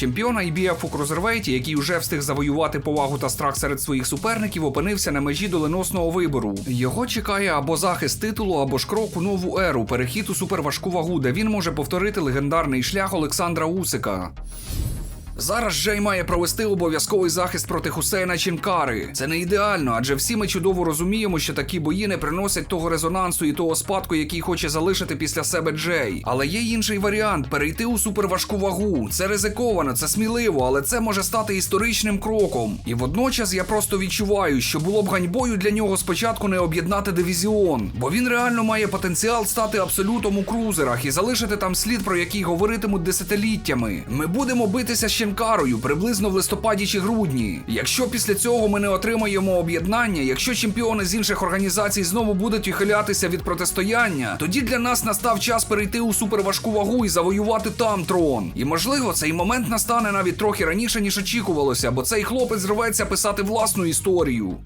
Чемпіон IBF у крузервейті, який уже встиг завоювати повагу та страх серед своїх суперників, опинився на межі доленосного вибору. Його чекає або захист титулу, або ж крок у нову еру, перехід у суперважку вагу, де він може повторити легендарний шлях Олександра Усика. Зараз Джей має провести обов'язковий захист проти Хусейна Чінкари. Це не ідеально, адже всі ми чудово розуміємо, що такі бої не приносять того резонансу і того спадку, який хоче залишити після себе Джей. Але є інший варіант перейти у суперважку вагу. Це ризиковано, це сміливо, але це може стати історичним кроком. І водночас я просто відчуваю, що було б ганьбою для нього спочатку не об'єднати дивізіон, бо він реально має потенціал стати абсолютом у крузерах і залишити там слід, про який говоритимуть десятиліттями. Ми будемо битися з Ченкарою приблизно в листопаді чи грудні. Якщо після цього ми не отримаємо об'єднання, якщо чемпіони з інших організацій знову будуть ухилятися від протистояння, тоді для нас настав час перейти у суперважку вагу і завоювати там трон. І можливо, цей момент настане навіть трохи раніше ніж очікувалося, бо цей хлопець зривається писати власну історію.